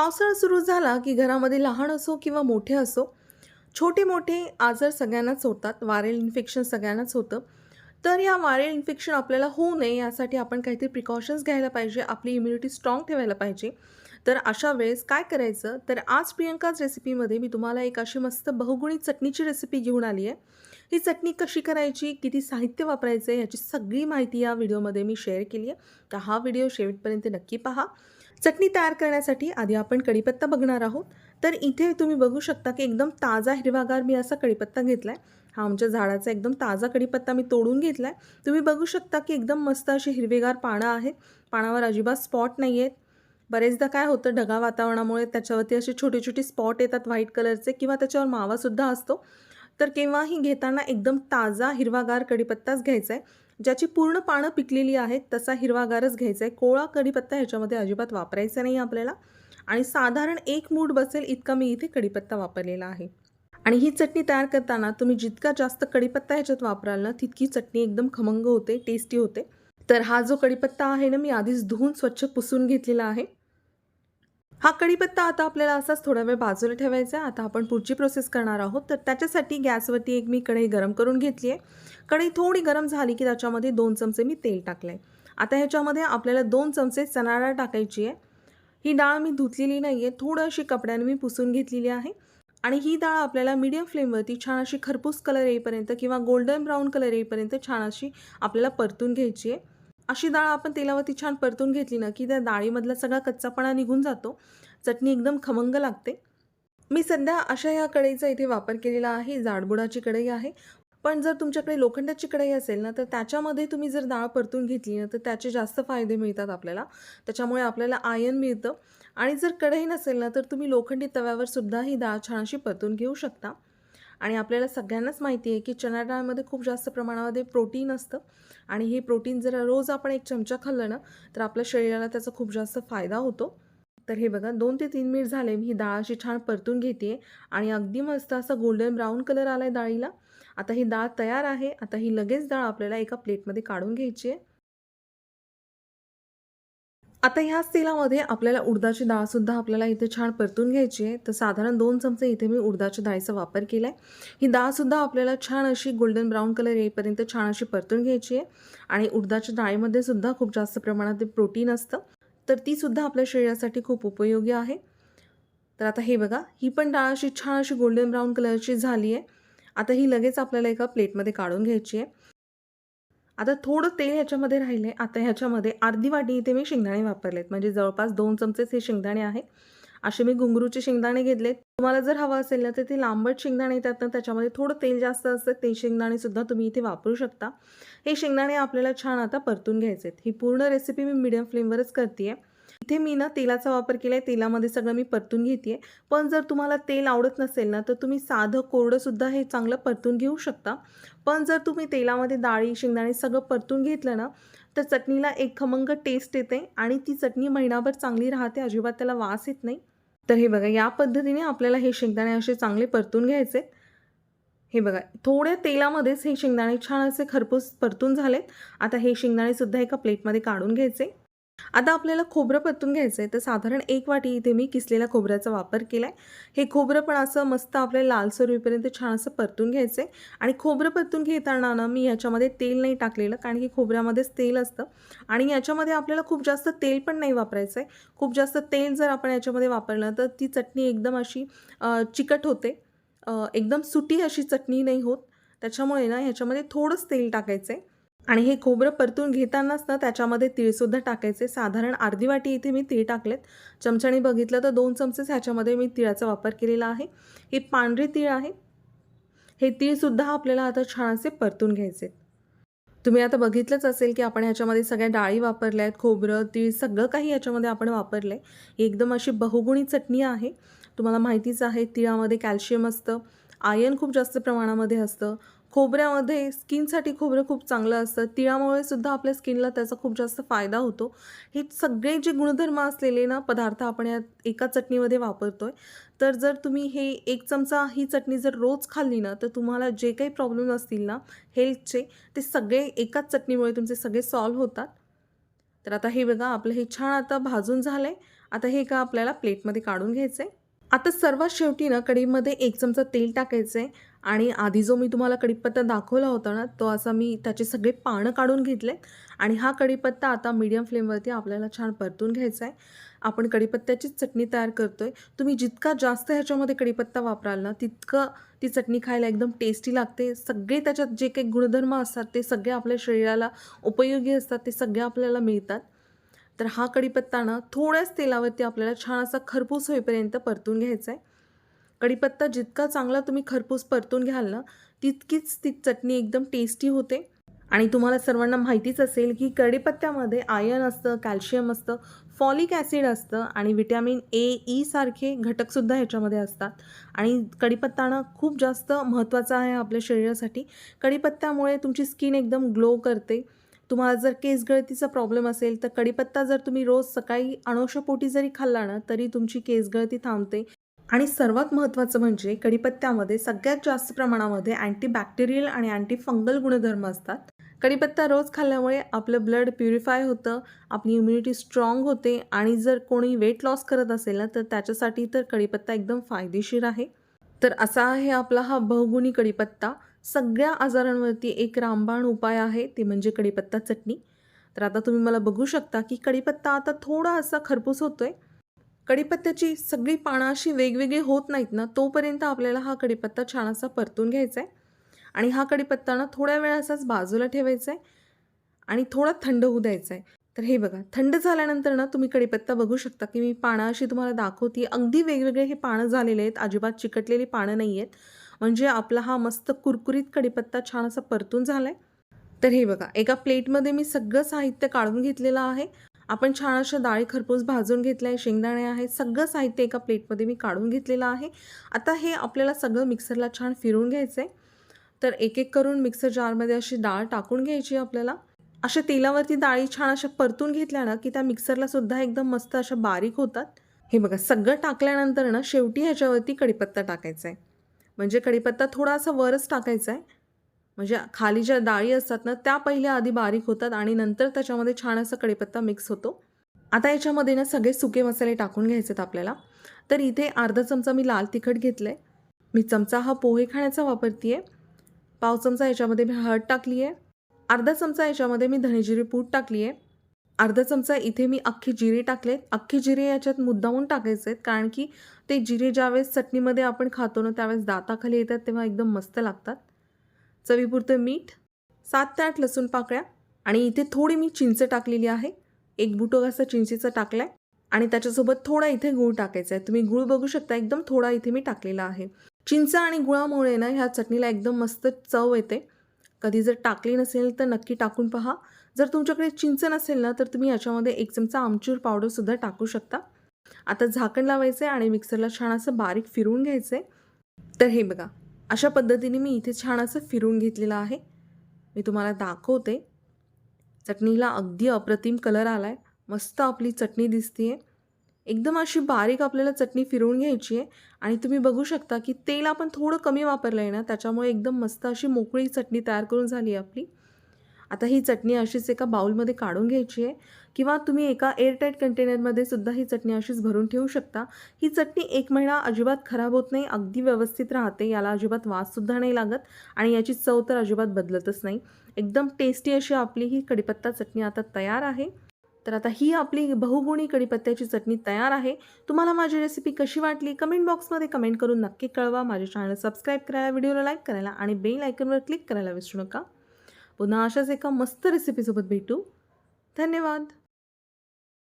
पावसाळा सुरू झाला की घरामध्ये लहान असो किंवा मोठे असो छोटे मोठे आजार सगळ्यांनाच होतात वायरल इन्फेक्शन सगळ्यांनाच होतं. तर या वायरल इन्फेक्शन आपल्याला होऊ नये यासाठी आपण काहीतरी प्रिकॉशन्स घ्यायला पाहिजे आपली इम्युनिटी स्ट्रॉंग ठेवायला पाहिजे. तर अशा वेळेस काय करायचं? तर आज प्रियंकाच रेसिपीमध्ये मी तुम्हाला एक अशी मस्त बहुगुणी चटणीची रेसिपी घेऊन आली आहे. ही चटणी कशी करायची किती साहित्य वापरायचं याची सगळी माहिती या व्हिडिओमध्ये मी शेअर केली आहे. तर हा व्हिडिओ शेवटपर्यंत नक्की पहा. चटणी तयार करण्यासाठी आधी आपण कढीपत्ता बघणार आहोत. तर इथे तुम्ही बघू शकता की एकदम ताजा हिरवागार मी असा कढीपत्ता घेतला आहे हा आमच्या झाडाचा एकदम ताजा कढीपत्ता मी तोडून घेतला आहे तुम्ही बघू शकता की एकदम मस्त अशी हिरवेगार पानं आहेत. पानावर अजिबात स्पॉट नाही आहेत बरेचदा काय होतं ढगा वातावरणामुळे त्याच्यावरती असे छोटे छोटे स्पॉट येतात व्हाईट कलरचे किंवा त्याच्यावर मावासुद्धा असतो. तर केव्हाही घेताना एकदम ताजा हिरवागार कढीपत्ताच घ्यायचा आहे. ज्याची पूर्ण पानं पिकलेली आहेत तसा हिरवागारच घ्यायचा आहे. कोळा कढीपत्ता ह्याच्यामध्ये अजिबात वापरायचा नाही आपल्याला. आणि साधारण एक मूठ बसेल इतका मी इथे कढीपत्ता वापरलेला आहे. आणि ही चटणी तयार करताना तुम्ही जितका जास्त कढीपत्ता ह्याच्यात वापराल ना तितकी चटणी एकदम खमंग होते टेस्टी होते. तर हा जो कढीपत्ता आहे ना मी आधीच धुवून स्वच्छ पुसून घेतलेला आहे. हा कढीपत्ता आता आपल्याला असाच थोडा वेळ बाजूला ठेवायचा आहे. आता आपण पुढची प्रोसेस करणार आहोत. तर त्याच्यासाठी गॅसवरती एक मी कढई गरम करून घेतली आहे. कढई थोडी गरम झाली की त्याच्यामध्ये दोन चमचे मी तेल टाकलं आहे आता ह्याच्यामध्ये आपल्याला दोन चमचे चणा डाळ टाकायची आहे. ही डाळ मी धुतलेली नाही आहे थोडं अशी कपड्याने मी पुसून घेतलेली आहे. आणि ही डाळ आपल्याला मीडियम फ्लेमवरती छान अशी खरपूस कलर येईपर्यंत किंवा गोल्डन ब्राऊन कलर येईपर्यंत छान अशी आपल्याला परतून घ्यायची आहे. अशी डाळ आपण तेलावरती छान परतून घेतली ना की त्या डाळीमधला सगळा कच्चापणा निघून जातो. चटणी एकदम खमंग लागते. मी सध्या अशा या कढईचा इथे वापर केलेला आहे. जाडबुडाची कढई आहे. पण जर तुमच्याकडे लोखंडाची कढई असेल ना तर त्याच्यामध्ये तुम्ही जर डाळ परतून घेतली ना तर त्याचे जास्त फायदे मिळतात आपल्याला. त्याच्यामुळे आपल्याला आयन मिळतं. आणि जर कढई नसेल ना तर तुम्ही लोखंडी तव्यावर सुद्धा ही डाळ छान अशी परतून घेऊ शकता. आणि आपल्याला सगळ्यांनाच माहिती आहे की चणा डाळमध्ये खूप जास्त प्रमाणामध्ये प्रोटीन असतं. आणि हे प्रोटीन जर रोज आपण एक चमचा खाल्लं ना तर आपल्या शरीराला त्याचा खूप जास्त फायदा होतो. तर हे बघा दोन ते तीन मिनिट झाले मी ही डाळ अशी छान परतून घेते आणि अगदी मस्त असा गोल्डन ब्राऊन कलर आला आहे डाळीला. आता ही डाळ तयार आहे. आता ही लगेच डाळ आपल्याला एका प्लेटमध्ये काढून घ्यायची आहे. आता ह्याच तेलामध्ये आपल्याला उडदाची डाळसुद्धा आपल्याला इथे छान परतून घ्यायची आहे. तर साधारण दोन चमचे इथे मी उडदाच्या डाळीचा वापर केला आहे ही डाळसुद्धा आपल्याला छान अशी गोल्डन ब्राऊन कलर येईपर्यंत छान अशी परतून घ्यायची आहे. आणि उडदाच्या डाळीमध्ये सुद्धा खूप जास्त प्रमाणात प्रोटीन असतं. तर तीसुद्धा आपल्या शरीरासाठी खूप उपयोगी आहे. तर आता हे बघा ही पण डाळ अशी छान अशी गोल्डन ब्राऊन कलरची झाली आहे. आता ही लगेच आपल्याला एका प्लेटमध्ये काढून घ्यायची आहे. आता थोडं तेल ह्याच्यामध्ये राहिलं आहे आता ह्याच्यामध्ये अर्धी वाटी इथे मी शेंगदाणे वापरलेत. म्हणजे जवळपास दोन चमचेच हे शेंगदाणे आहेत. असे मी घुंगरूचे शेंगदाणे घेतलेत. तुम्हाला जर हवं असेल ना तर ते लांबट शेंगदाणे येतात ना त्याच्यामध्ये थोडं तेल जास्त असतं ते शेंगदाणेसुद्धा तुम्ही इथे वापरू शकता. हे शेंगदाणे आपल्याला छान आता परतून घ्यायचे आहेत ही पूर्ण रेसिपी मी मीडियम फ्लेमवरच करते आहे इथे मी ना तेलाचा वापर केला आहे तेलामध्ये सगळं मी परतून घेते पण जर तुम्हाला तेल आवडत नसेल ना तर तुम्ही साधं कोरडंसुद्धा हे चांगलं परतून घेऊ शकता. पण जर तुम्ही तेलामध्ये डाळी शेंगदाणे सगळं परतून घेतलं ना तर चटणीला एक खमंग टेस्ट येते आणि ती चटणी महिनाभर चांगली राहते अजिबात त्याला वास येत नाही. तर हे बघा या पद्धतीने आपल्याला हे शेंगदाणे असे चांगले परतून घ्यायचे. हे बघा थोड्या तेलामध्येच हे शेंगदाणे छान असे खरपूस परतून झालेत. आता हे शेंगदाणेसुद्धा एका प्लेटमध्ये काढून घ्यायचे. आता आपल्याला खोबरं परतून घ्यायचं आहे तर साधारण एक वाटी इथे मी किसलेल्या खोबऱ्याचा वापर केला आहे हे खोबरं पण असं मस्त आपल्याला लालसर होईपर्यंत छान असं परतून घ्यायचं आहे आणि खोबरं परतून घेताना ना मी याच्यामध्ये तेल नाही टाकलेलं कारण की खोबऱ्यामध्येच तेल असतं. आणि याच्यामध्ये आपल्याला खूप जास्त तेल पण नाही वापरायचं आहे खूप जास्त तेल जर आपण याच्यामध्ये वापरलं तर ती चटणी एकदम अशी चिकट होते. एकदम सुटी अशी चटणी नाही होत. त्याच्यामुळे ना ह्याच्यामध्ये थोडंच तेल टाकायचं आहे आणि हे खोबरं परतून घेतानाच ना त्याच्यामध्ये तीळसुद्धा टाकायचे. साधारण अर्धी वाटी इथे मी तीळ टाकलेत. चमच्याने बघितलं तर दोन चमचेच ह्याच्यामध्ये मी तिळाचा वापर केलेला आहे. हे पांढरे तीळ आहे. हे तीळसुद्धा आपल्याला आता छान असे परतून घ्यायचे. तुम्ही आता बघितलंच असेल की आपण ह्याच्यामध्ये सगळ्या डाळी वापरल्या आहेत खोबरं तीळ सगळं काही याच्यामध्ये आपण वापरलं आहे एकदम अशी बहुगुणी चटणी आहे. तुम्हाला माहितीच आहे तिळामध्ये कॅल्शियम असतं. आयन खूप जास्त प्रमाणामध्ये असतं. खोबऱ्यामध्ये स्किनसाठी खोबरं खूप चांगलं असतं. तिळामुळे सुद्धा आपल्या स्किनला त्याचा खूप जास्त फायदा होतो. हे सगळे जे गुणधर्म असलेले ना पदार्थ आपण या एका चटणीमध्ये वापरतो आहे तर जर तुम्ही हे एक चमचा ही चटणी जर रोज खाल्ली ना तर तुम्हाला जे काही प्रॉब्लेम असतील ना हेल्थचे ते सगळे एकाच चटणीमुळे तुमचे सगळे सॉल्व्ह होतात. तर आता हे बघा आपलं हे छान आता भाजून झालं आहे आता हे का आपल्याला प्लेटमध्ये काढून घ्यायचं आहे आता सर्वात शेवटी ना कढईमध्ये एक चमचा तेल टाकायचं आहे आणि आधी जो मी तुम्हाला कढीपत्ता दाखवला होता ना तो असा मी त्याचे सगळे पानं काढून घेतले आणि हा कढीपत्ता आता मीडियम फ्लेमवरती आपल्याला छान परतून घ्यायचा आहे. आपण कढीपत्त्याचीच चटणी तयार करतो आहे तुम्ही जितका जास्त ह्याच्यामध्ये कढीपत्ता वापराल ना तितकं ती चटणी खायला एकदम टेस्टी लागते. सगळे त्याच्यात जे काही गुणधर्म असतात ते सगळे आपल्या शरीराला उपयोगी असतात ते सगळे आपल्याला मिळतात. तर हा कढीपत्ता ना थोड्याच तेलावरती आपल्याला छान असा खरपूस होईपर्यंत परतून घ्यायचा आहे. कढीपत्ता जितका चांगला तुम्ही खरपूस परतून घ्याल ना तितकीच ती चटणी एकदम टेस्टी होते. आणि तुम्हाला सर्वांना माहितीच असेल की कढीपत्त्यामध्ये आयर्न असतं कॅल्शियम असतं फॉलिक ॲसिड असतं आणि विटॅमिन ए ई सारखे घटकसुद्धा ह्याच्यामध्ये असतात. आणि कढीपत्ता ना खूप जास्त महत्त्वाचा आहे आपल्या शरीरासाठी. कढीपत्त्यामुळे तुमची स्किन एकदम ग्लो करते. तुम्हाला जर केस गळतीचा प्रॉब्लेम असेल तर कढीपत्ता जर तुम्ही रोज सकाळी अनोशापोटी जरी खाल्ला ना तरी तुमची केस गळती थांबते. आणि सर्वात महत्त्वाचं म्हणजे कढीपत्त्यामध्ये सगळ्यात जास्त प्रमाणामध्ये अँटीबॅक्टेरियल आणि अँटी फंगल गुणधर्म असतात. कढीपत्ता रोज खाल्ल्यामुळे आपलं ब्लड प्युरिफाय होतं आपली इम्युनिटी स्ट्रॉंग होते आणि जर कोणी वेट लॉस करत असेल ना तर त्याच्यासाठी तर कढीपत्ता एकदम फायदेशीर आहे. तर असा आहे आपला हा बहुगुणी कढीपत्ता. सगळ्या आजारांवरती एक रामबाण उपाय आहे ते म्हणजे कढीपत्ता चटणी. तर आता तुम्ही मला बघू शकता की कढीपत्ता आता थोडा असा खरपूस होतो आहे कढीपत्त्याची सगळी पानं अशी वेगवेगळी होत नाहीत ना तोपर्यंत आपल्याला हा कढीपत्ता छान असा परतून घ्यायचा आहे आणि हा कढीपत्ता ना थोड्या वेळ असाच बाजूला ठेवायचा आहे आणि थोडा थंड होऊ द्यायचा आहे तर हे बघा थंड झाल्यानंतर ना तुम्ही कढीपत्ता बघू शकता की मी पानं अशी तुम्हाला दाखवते अगदी वेगवेगळे हे पानं झालेले आहेत अजिबात चिकटलेली पानं नाही आहेत म्हणजे आपला हा मस्त कुरकुरीत कढीपत्ता छान असा परतून झाला आहे तर हे बघा एका प्लेटमध्ये मी सगळं साहित्य काढून घेतलेलं आहे. आपण छान अशा डाळी खरपूस भाजून घेतल्या आहे शेंगदाणे आहे सगळं साहित्य एका प्लेटमध्ये मी काढून घेतलेलं आहे. आता हे आपल्याला सगळं मिक्सरला छान फिरून घ्यायचं आहे तर एक एक करून मिक्सर जारमध्ये अशी डाळ टाकून घ्यायची आपल्याला. अशा तेलावरती डाळी छान अशा परतून घेतल्या ना की त्या मिक्सरला सुद्धा एकदम मस्त अशा बारीक होतात. हे बघा सगळं टाकल्यानंतर ना शेवटी ह्याच्यावरती कडीपत्ता टाकायचा आहे म्हणजे कढीपत्ता थोडासा वरच टाकायचा आहे म्हणजे खाली ज्या डाळी असतात ना त्या पहिल्या आधी बारीक होतात आणि नंतर त्याच्यामध्ये छान असा कढीपत्ता मिक्स होतो. आता याच्यामध्ये ना सगळे सुके मसाले टाकून घ्यायचे आहेत आपल्याला. तर इथे अर्धा चमचा मी लाल तिखट घेतलं आहे मी चमचा हा पोहे खाण्याचा वापरते आहे पाव चमचा याच्यामध्ये मी हळद टाकली आहे अर्धा चमचा याच्यामध्ये मी धनेजिरी पूड टाकली आहे अर्धा चमचा इथे मी अख्खी जिरे टाकलेत. अख्खी जिरे याच्यात मुद्दामून टाकायचे आहेत कारण की ते जिरे ज्यावेळेस चटणीमध्ये आपण खातो ना त्यावेळेस दाताखाली येतात तेव्हा एकदम मस्त लागतात. चवीपुरतं मीठ सात ते आठ लसूण पाकळ्या आणि इथे थोडी मी चिंच टाकलेली आहे. एक बुटो असा चिंचेचा टाकला आहे आणि त्याच्यासोबत थोडा इथे गूळ टाकायचा आहे. तुम्ही गूळ बघू शकता एकदम थोडा इथे मी टाकलेला आहे. चिंच आणि गुळामुळे ना ह्या चटणीला एकदम मस्त चव येते. कधी जर टाकली नसेल तर नक्की टाकून पहा. जर तुमच्याकडे चिंच नसेल ना तर तुम्ही याच्यामध्ये एक चमचा आमचूर पावडरसुद्धा टाकू शकता. आता झाकण लावायचं आहे आणि मिक्सरला छान असं बारीक फिरवून घ्यायचं आहे तर हे बघा अशा पद्धतीने मी इथे छान असं फिरून घेतलेलं आहे. मी तुम्हाला दाखवते. चटणीला अगदी अप्रतिम कलर आला आहे मस्त आपली चटणी दिसते आहे एकदम अशी बारीक आपल्याला चटणी फिरवून घ्यायची आहे आणि तुम्ही बघू शकता की तेल आपण थोडं कमी वापरलं आहे ना त्याच्यामुळे एकदम मस्त अशी मोकळी चटणी तयार करून झाली आहे आपली. आता ही चटणी अशीच एका बाउलमध्ये काढून घ्यायची आहे किंवा तुम्ही एका एअरटाईट कंटेनरमध्ये सुद्धा ही चटणी अशीच भरून ठेवू शकता. ही चटणी एक महिना अजिबात खराब होत नाही अगदी व्यवस्थित राहते याला अजिबात वाससुद्धा नाही लागत आणि याची चव तर अजिबात बदलतच नाही. एकदम टेस्टी अशी आपली ही कढीपत्ता चटणी आता तयार आहे. तर आता ही आपली बहुगुणी कढीपत्त्याची चटणी तयार आहे. तुम्हाला माझी रेसिपी कशी वाटली? कमेंट बॉक्समध्ये कमेंट करून नक्की कळवा. माझे चॅनल सबस्क्राईब करायला व्हिडिओला लाईक करायला आणि बेल आयकनवर क्लिक करायला विसरू नका. पुन्हा अशाच एका मस्त रेसिपीसोबत भेटू. धन्यवाद.